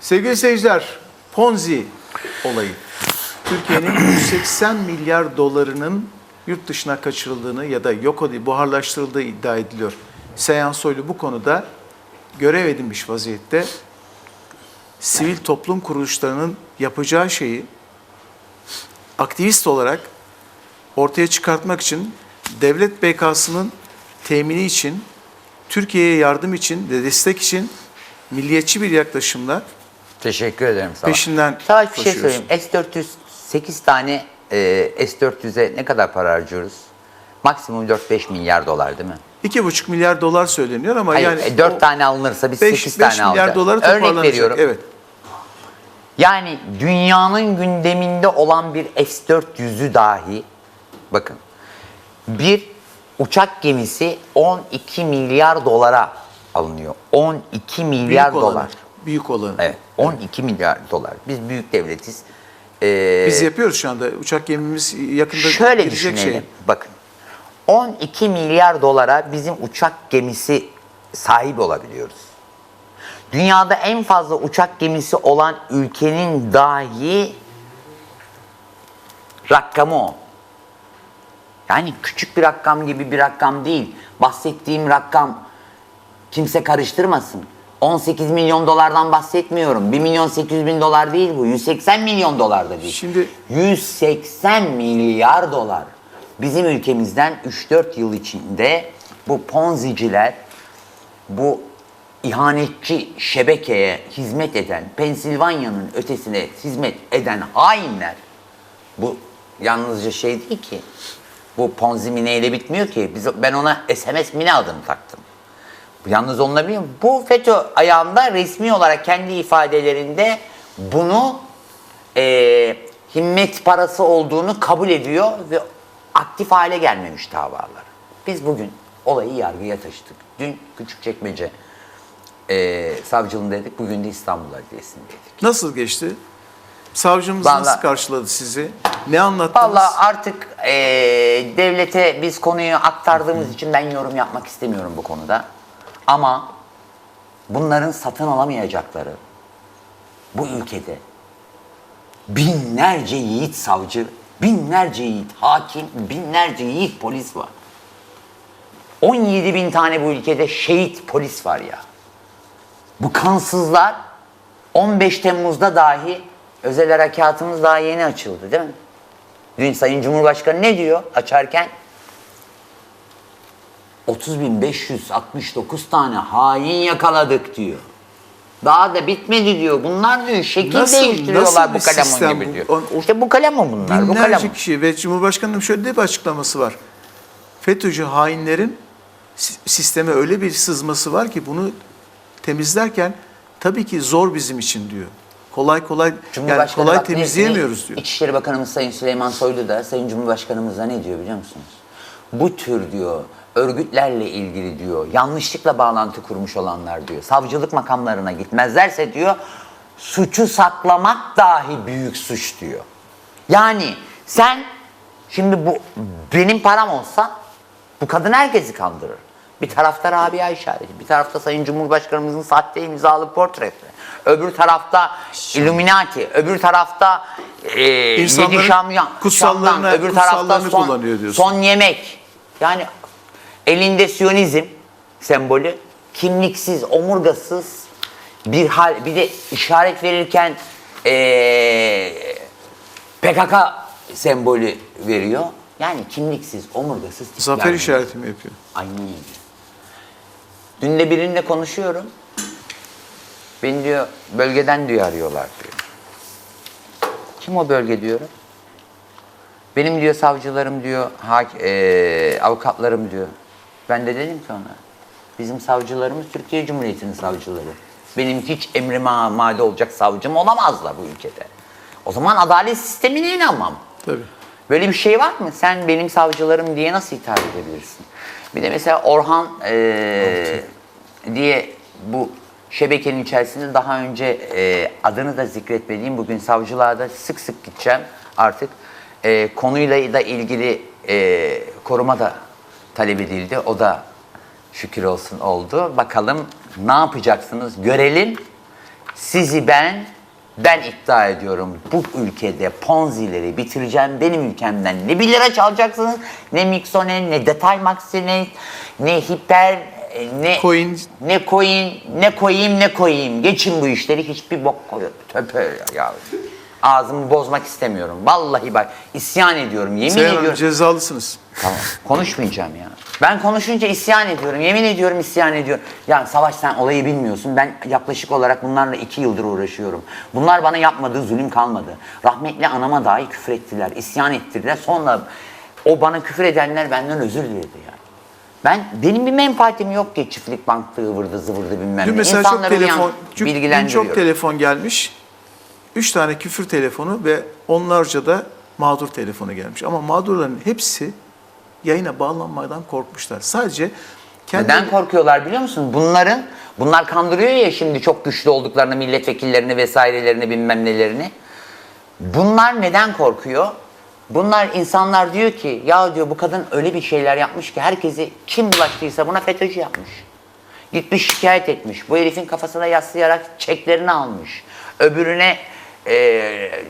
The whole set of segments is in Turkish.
Sevgili seyirciler, Ponzi olayı. Türkiye'nin 180 milyar dolarının yurt dışına kaçırıldığını ya da yok olup buharlaştırıldığı iddia ediliyor. Seyhan Soylu bu konuda görev edinmiş vaziyette. Sivil toplum kuruluşlarının yapacağı şeyi aktivist olarak ortaya çıkartmak için devlet BK'sının temini için, Türkiye'ye yardım için ve destek için milliyetçi bir yaklaşımla Teşekkür ederim Savaş. Peşinden Savaş bir şey söyleyeyim. S-400, 8 tane e, S-400'e ne kadar para harcıyoruz? Maksimum 4-5 milyar dolar değil mi? 2,5 milyar dolar söyleniyor ama Hayır, yani e, 4 o tane alınırsa biz 5, 8 5 tane milyar alacağız. doları Örnek toparlanacak. veriyorum. Evet. Yani dünyanın gündeminde olan bir S-400'ü dahi bakın bir uçak gemisi 12 milyar dolara alınıyor. 12 milyar Büyük dolar. Büyük olanı. Evet 12 milyar dolar. Biz büyük devletiz. Ee, Biz yapıyoruz şu anda. Uçak gemimiz yakında Şöyle düşünelim. şey. Bakın. 12 milyar dolara bizim uçak gemisi sahip olabiliyoruz. Dünyada en fazla uçak gemisi olan ülkenin dahi rakamı o. Yani küçük bir rakam gibi bir rakam değil. Bahsettiğim rakam kimse karıştırmasın. 18 milyon dolardan bahsetmiyorum. 1 milyon 800 bin dolar değil bu. 180 milyon dolar da değil. Şimdi- 180 milyar dolar. Bizim ülkemizden 3-4 yıl içinde bu ponziciler, bu ihanetçi şebekeye hizmet eden, Pensilvanya'nın ötesine hizmet eden hainler, bu yalnızca şey değil ki, bu ponzi mineyle bitmiyor ki. Biz, ben ona SMS mine adını taktım. Yalnız onunla biliyor? Bu FETÖ ayağında resmi olarak kendi ifadelerinde bunu eee, himmet parası olduğunu kabul ediyor ve aktif hale gelmemiş davalar. Biz bugün olayı yargıya taşıdık. Dün Küçükçekmece eee savcılığındaydık, bugün de İstanbul Adliyesi'ndeydik. Nasıl geçti? Savcımız Vallahi- nasıl karşıladı sizi? Ne anlattınız? Vallahi artık eee, devlete biz konuyu aktardığımız için ben yorum yapmak istemiyorum bu konuda. Ama bunların satın alamayacakları bu ülkede binlerce yiğit savcı, binlerce yiğit hakim, binlerce yiğit polis var. 17 bin tane bu ülkede şehit polis var ya. Bu kansızlar 15 Temmuz'da dahi özel harekatımız daha yeni açıldı değil mi? Dün Sayın Cumhurbaşkanı ne diyor açarken? 30.569 tane hain yakaladık diyor. Daha da bitmedi diyor. Bunlar diyor şekil Nasıl- değiştiriyorlar nasıl bu kalemon gibi bu? diyor. O- işte bu kalemon bunlar. Bu Binlerce kalemon. kişi ve Cumhurbaşkanı'nın şöyle bir açıklaması var. FETÖ'cü hainlerin si- sisteme öyle bir sızması var ki bunu temizlerken tabii ki zor bizim için diyor. Kolay kolay yani kolay bak temizleyemiyoruz ne- diyor. İçişleri Bakanımız Sayın Süleyman Soylu da Sayın Cumhurbaşkanımız da ne diyor biliyor musunuz? Bu tür diyor örgütlerle ilgili diyor yanlışlıkla bağlantı kurmuş olanlar diyor savcılık makamlarına gitmezlerse diyor suçu saklamak dahi büyük suç diyor. Yani sen şimdi bu benim param olsa bu kadın herkesi kandırır. Bir tarafta Rabia işareti, bir tarafta Sayın Cumhurbaşkanımızın sahte imzalı portresi, öbür tarafta Illuminati, öbür tarafta e, İnsanların Yedi Şam'dan, öbür tarafta son, kullanıyor diyorsun. son yemek. Yani elinde Siyonizm sembolü, kimliksiz, omurgasız bir hal, bir de işaret verirken e, PKK sembolü veriyor. Yani kimliksiz, omurgasız tipler. Zafer işareti mi yapıyor? Aynen öyle. Dün de birininle konuşuyorum. Beni diyor bölgeden diyor arıyorlar diyor. Kim o bölge diyorum. Benim diyor savcılarım diyor, hak, eee, avukatlarım diyor. Ben de dedim ki ona, bizim savcılarımız Türkiye Cumhuriyeti'nin savcıları. Benim hiç emri ma made olacak savcım olamazlar bu ülkede. O zaman adalet sistemine inanmam. Tabii. Böyle bir şey var mı? Sen benim savcılarım diye nasıl hitap edebilirsin? Bir de mesela Orhan eee, diye bu şebekenin içerisinde daha önce eee, adını da zikretmediğim bugün savcılığa da sık sık gideceğim artık. Eee, konuyla da ilgili eee, koruma da talep edildi. O da şükür olsun oldu. Bakalım ne yapacaksınız? Görelim. sizi ben ben iddia ediyorum bu ülkede Ponzi'leri bitireceğim. Benim ülkemden ne 1 lira çalacaksınız, ne Mixone, ne Detay Maxine, ne Hiper, e, ne Coin. ne coin, ne koyayım ne koyayım. Geçin bu işleri hiçbir bok koyuyor. Töpe ya. Ağzımı bozmak istemiyorum. Vallahi bak isyan ediyorum. Yemin Hanım ediyorum. cezalısınız. Tamam. Konuşmayacağım ya. Ben konuşunca isyan ediyorum. Yemin ediyorum isyan ediyorum. Ya Savaş sen olayı bilmiyorsun. Ben yaklaşık olarak bunlarla iki yıldır uğraşıyorum. Bunlar bana yapmadığı zulüm kalmadı. Rahmetli anama dahi küfür ettiler. isyan ettirdiler. Sonra o bana küfür edenler benden özür diledi ya. Ben benim bir menfaatim yok ki çiftlik banklı ıvırdı zıvırdı bilmem Dün ne. mesela çok telefon, dün- dün çok telefon gelmiş. Üç tane küfür telefonu ve onlarca da mağdur telefonu gelmiş. Ama mağdurların hepsi yayına bağlanmadan korkmuşlar. Sadece kendi Neden korkuyorlar biliyor musun? Bunların, bunlar kandırıyor ya şimdi çok güçlü olduklarını, milletvekillerini vesairelerini bilmem nelerini. Bunlar neden korkuyor? Bunlar insanlar diyor ki ya diyor bu kadın öyle bir şeyler yapmış ki herkesi kim bulaştıysa buna FETÖ'cü yapmış. Gitmiş şikayet etmiş. Bu herifin kafasına yaslayarak çeklerini almış. Öbürüne eee,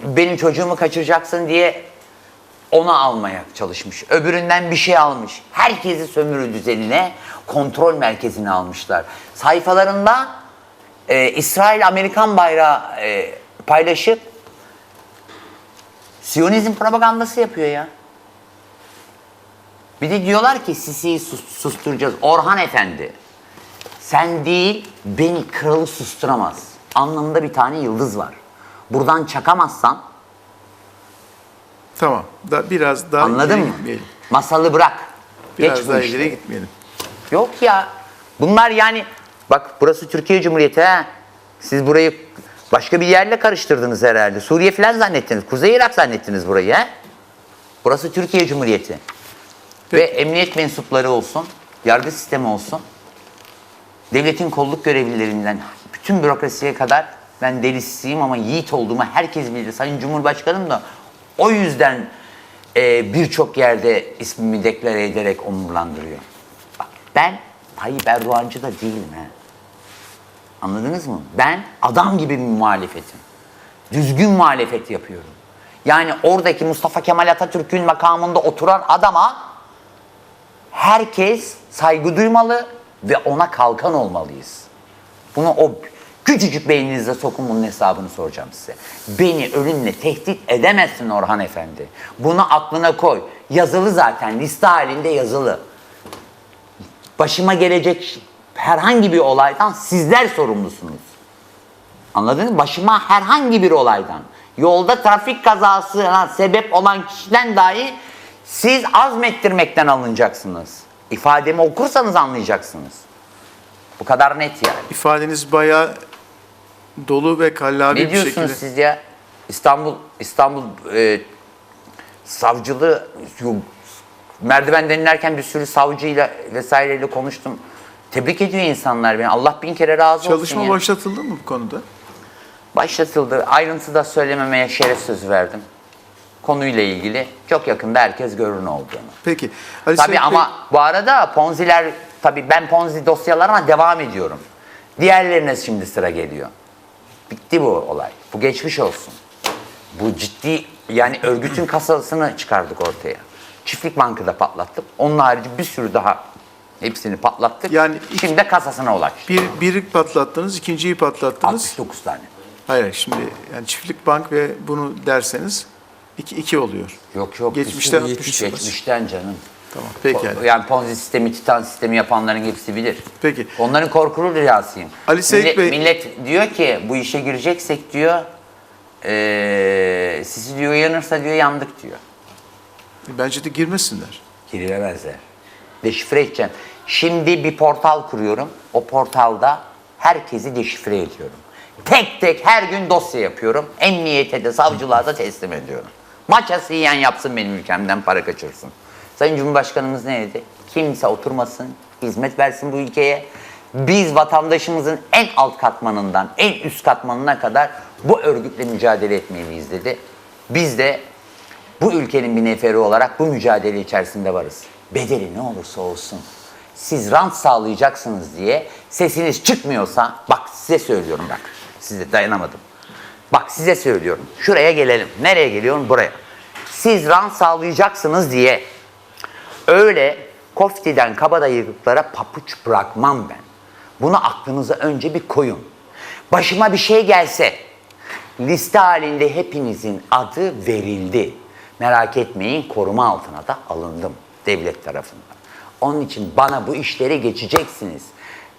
benim çocuğumu kaçıracaksın diye ona almaya çalışmış. Öbüründen bir şey almış. Herkesi sömürü düzenine, kontrol merkezine almışlar. Sayfalarında e, İsrail-Amerikan bayrağı e, paylaşıp Siyonizm propagandası yapıyor ya. Bir de diyorlar ki Sisi'yi sus- susturacağız. Orhan Efendi, sen değil beni kralı susturamaz. Anlamında bir tane yıldız var. Buradan çakamazsan tamam da biraz daha Anladın ileri mı? gitmeyelim. Masalı bırak. Biraz Geç bu daha işleri. ileri gitmeyelim. Yok ya. Bunlar yani bak burası Türkiye Cumhuriyeti ha. Siz burayı başka bir yerle karıştırdınız herhalde. Suriye falan zannettiniz. Kuzey Irak zannettiniz burayı ha. Burası Türkiye Cumhuriyeti. Ve emniyet mensupları olsun, yargı sistemi olsun. Devletin kolluk görevlilerinden bütün bürokrasiye kadar ben delisiyim ama yiğit olduğumu herkes bilir. Sayın Cumhurbaşkanım da o yüzden e, birçok yerde ismimi deklare ederek onurlandırıyor. Bak ben Tayyip Erdoğancı da değilim ha. Anladınız mı? Ben adam gibi bir muhalefetim. Düzgün muhalefet yapıyorum. Yani oradaki Mustafa Kemal Atatürk'ün makamında oturan adama herkes saygı duymalı ve ona kalkan olmalıyız. Bunu o küçücük beyninize sokun bunun hesabını soracağım size. Beni ölümle tehdit edemezsin Orhan Efendi. Bunu aklına koy. Yazılı zaten liste halinde yazılı. Başıma gelecek herhangi bir olaydan sizler sorumlusunuz. Anladın mı? Başıma herhangi bir olaydan, yolda trafik kazasına sebep olan kişiden dahi siz azmettirmekten alınacaksınız. İfademi okursanız anlayacaksınız. Bu kadar net yani. İfadeniz bayağı dolu ve kallavi Ne bir diyorsunuz şekilde. siz ya? İstanbul İstanbul e, savcılığı merdivenden inerken bir sürü savcıyla vesaireyle konuştum. Tebrik ediyor insanlar beni. Allah bin kere razı olsun Çalışma başlatıldı mı bu konuda? Başlatıldı. Ayrıntıda söylememeye şeref sözü verdim. Konuyla ilgili çok yakında herkes görür ne olduğunu. Peki. Ali Tabii Bey- ama bu arada Ponzi'ler, tabii ben Ponzi dosyalarına devam ediyorum. Diğerlerine şimdi sıra geliyor. Bitti bu olay. Bu geçmiş olsun. Bu ciddi yani örgütün kasasını çıkardık ortaya. Çiftlik Bankı'da patlattık. Onun harici bir sürü daha hepsini patlattık. Yani iki- şimdi de kasasına ulaştık. Bir, biri patlattınız, ikinciyi patlattınız. 69 tane. Hayır şimdi yani çiftlik bank ve bunu derseniz iki, iki oluyor. Yok yok. Geçmişten bir sürü- atmışsınız. Geçmişten canım. Tamam peki. O- Yani Ponzi sistemi, Titan sistemi yapanların hepsi bilir. Peki. Onların korkulu rüyasıyım. Ali Seyit millet, Bey- millet diyor ki bu işe gireceksek diyor eee sizi diyor uyanırsa diyor yandık diyor. Bence de girmesinler. Girilemezler. Deşifre edeceğim. Şimdi bir portal kuruyorum. O portalda herkesi deşifre ediyorum. Tek tek her gün dosya yapıyorum. Emniyete de savcılığa da teslim ediyorum. Maçası yiyen yapsın benim ülkemden para kaçırsın. Sayın Cumhurbaşkanımız ne dedi? Kimse oturmasın, hizmet versin bu ülkeye. Biz vatandaşımızın en alt katmanından en üst katmanına kadar bu örgütle mücadele etmeliyiz dedi. Biz de bu ülkenin bir neferi olarak bu mücadele içerisinde varız. Bedeli ne olursa olsun. siz rant sağlayacaksınız diye sesiniz çıkmıyorsa bak size söylüyorum bak size dayanamadım. Bak size söylüyorum şuraya gelelim. Nereye geliyorum? Buraya. Siz rant sağlayacaksınız diye öyle koftiden kabadayılıklara papuç bırakmam ben. Bunu aklınıza önce bir koyun. Başıma bir şey gelse liste halinde hepinizin adı verildi. Merak etmeyin koruma altına da alındım devlet tarafından. Onun için bana bu işleri geçeceksiniz.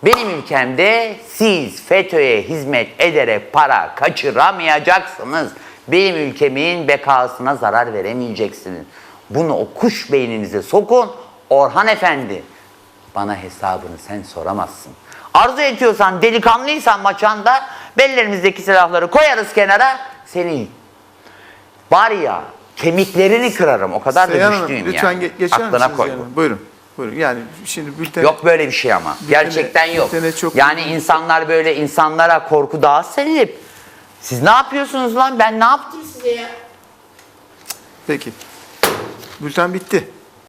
Benim ülkemde siz FETÖ'ye hizmet ederek para kaçıramayacaksınız. Benim ülkemin bekasına zarar veremeyeceksiniz. Bunu o kuş beyninize sokun. Orhan Efendi bana hesabını sen soramazsın. Arzu ediyorsan, delikanlıysan maçanda bellerimizdeki silahları koyarız kenara. Seni var ya kemiklerini kırarım. O kadar Seyhan da Hanım düştüğüm lütfen yani. ge- geçer Aklına misiniz? koy. yani? Buyurun. Buyurun. Yani şimdi bülten Yok böyle bir şey ama. Gerçekten yok. çok- Yani insanlar böyle insanlara korku dağı serip siz ne yapıyorsunuz lan? Ben ne yaptım size ya? Peki. Bülten bitti.